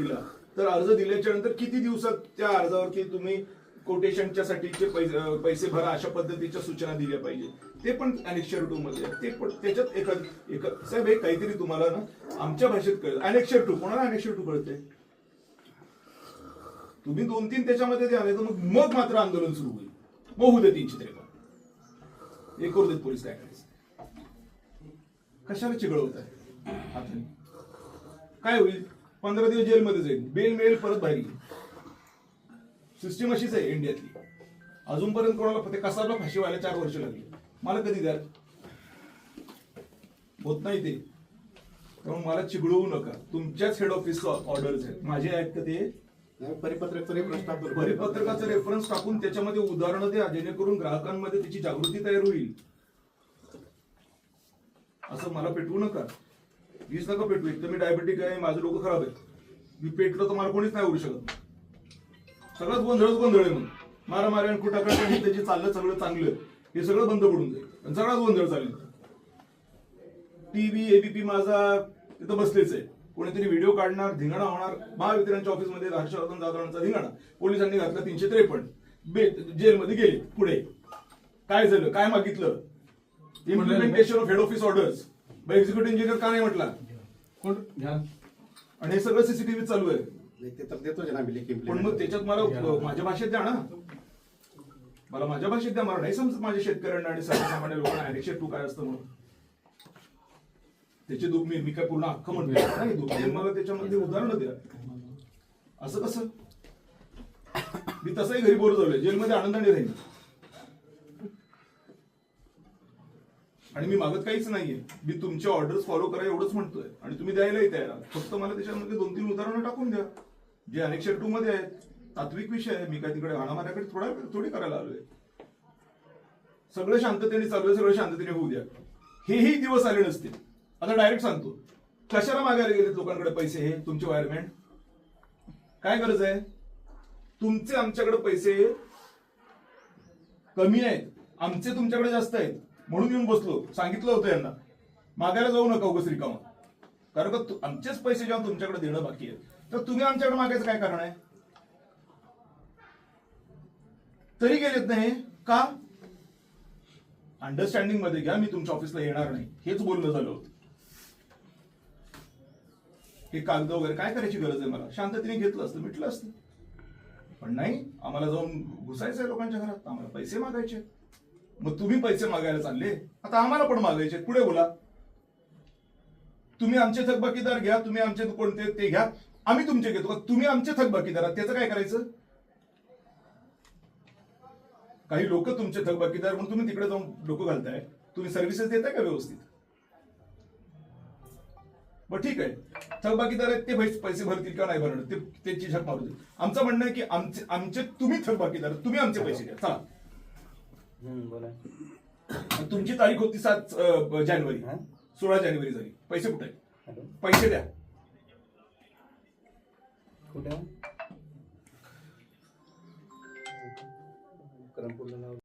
दिला. तर अर्ज दिल्याच्या नंतर किती दिवसात त्या अर्जावरती तुम्ही कोटेशनच्या साठीचे पैसे भरा अशा पद्धतीच्या सूचना दिल्या पाहिजे ते पण अनेक्शर टू मध्ये ते पण त्याच्यात एखाद एक साहेब हे काहीतरी तुम्हाला ना आमच्या भाषेत कळत अनेक्शर टू कोणाला अनेक्शर टू कळते तुम्ही दोन तीन त्याच्यामध्ये द्या नाही तर मग मग मात्र आंदोलन सुरू होईल. मग होऊ दे तीनशे त्रेपन्न. हे करू देत पोलीस काय करायचं? कशाला चिघळवत आहे काय होईल? पंधरा दिवस जेलमध्ये जाईल बेल मिळेल परत बाहेर सिस्टीम अशीच आहे इंडियातली. अजूनपर्यंत कोणाला ते कसाला फाशी व्हायला चार वर्ष लागली. मला कधी द्याल? होत नाही ते. त्यामुळे मला चिघळवू नका. तुमच्याच हेड ऑफिसचा ऑर्डर्स आहेत माझे आहेत का ते? नाही, परिपत्रक रेफरन्स टाकतो परिपत्रकाचं रेफरन्स टाकून त्याच्यामध्ये उदाहरणं द्या. जेणेकरून ग्राहकांमध्ये त्याची जागृती तयार होईल. असं मला पेटवू नका. वीज नका पेटवू एक तर मी डायबेटिक आहे माझं डोकं खराब आहे मी पेटलं तर मला कोणीच नाही उडू शकत. सगळंच गोंधळच गोंधळ आहे मग मारा मारा आणि कुटाकाट आणि त्याची चाललं सगळं चांगलं हे सगळं बंद पडून जाईल. आणि सगळाच गोंधळ चालेल. टीव्ही एबीपी माझा तिथं बसलेच आहे. कोणीतरी व्हिडिओ काढणार धिंगाणा होणार. महावितरणच्या ऑफिसमध्ये हर्षवर्धन जाधवांचा धिंगाणा. पोलिसांनी घातला तीनशे त्रेपन्न. बे जेलमध्ये गेले पुढे. काय झालं? काय मागितलं? Implementation of head office orders executive engineer का नाही म्हटला? कोण? घ्या आणि हे सगळं सीसीटीव्ही चालू आहे. नाही, ते तर देतोच ना आम्ही लेखी पण मग त्याच्यात मला अ, माझ्या भाषेत द्या ना. मला माझ्या भाषेत द्या मला नाही समजत माझ्या शेतकऱ्यांना आणि सर्वसामान्य लोकांना अनेकशे टू काय असतं म्हणून. त्याचे दुःख मी मी काय पूर्ण अख्खं म्हणतो नाही दुःख आहे, मला त्याच्यामध्ये उदाहरणं द्या. असं कसं? मी तसंही घरी बोर झालोय जेलमध्ये आनंदाने राहील आणि मी मागत काहीच नाहीये. मी तुमचे ऑर्डर्स फॉलो करा एवढंच म्हणतोय. आणि तुम्ही द्यायलाही तयार आहात. फक्त मला त्याच्यामध्ये दोन तीन उदाहरणं टाकून द्या. जे अनेक टू मध्ये आहेत. तात्विक विषय आहे. मी काय तिकडे हाणामाऱ्याकडे थोडा थोडी करायला आलोय. सगळं शांततेने चालू आहे. सगळं शांततेने होऊ द्या. हेही दिवस आले नसतील आता डायरेक्ट सांगतो. कशाला मागायला गेलेत लोकांकडे पैसे हे? तुमचे वायरमॅन काय गरज आहे? तुमचे आमच्याकडे पैसे कमी आहेत. आमचे तुमच्याकडे जास्त आहेत. म्हणून येऊन बसलो. सांगितलं होतं यांना. मागायला जाऊ नका उगस रिकामा. कारण का आमचेच पैसे जेव्हा तुमच्याकडे देणं बाकी आहे तर तुम्ही आमच्याकडे मागायचं काय कारण आहे? तरी गेलेत नाही का? अंडरस्टँडिंगमध्ये घ्या मी तुमच्या ऑफिसला येणार नाही. हेच बोलणं झालं होतं. हे कागद वगैरे काय करायची गरज आहे मला? शांततेने घेतलं असतं मिटलं असतं. पण नाही आम्हाला जाऊन घुसायचं आहे लोकांच्या घरात. आम्हाला पैसे मागायचे मग तुम्ही पैसे मागायला चालले? आता आम्हाला पण मागायचे पुढे बोला. तुम्ही आमचे थकबाकीदार घ्या तुम्ही आमचे कोणते ते घ्या. आम्ही तुमचे घेतो. तुम्ही आमचे थकबाकीदार आहात? त्याचं काय करायचं? काही लोक तुमचे थकबाकीदार म्हणून तुम्ही तिकडे जाऊन डोकं घालताय. तुम्ही सर्व्हिसेस देताय का व्यवस्थित? बरं ठीक आहे. थकबाकीदार आहेत ते पैसे पैसे भरतील का नाही भरणार? ते त्यांची झक मारू आमचं म्हणणं आहे की आमचे आमचे तुम्ही थकबाकीदार तुम्ही आमचे पैसे द्या चला. बोला. आणि तुमची तारीख होती सात अं, जानेवारी. हा? सोळा जानेवारी झाली. पैसे कुठे आहेत? हॅलो? पैसे द्या. कुठे?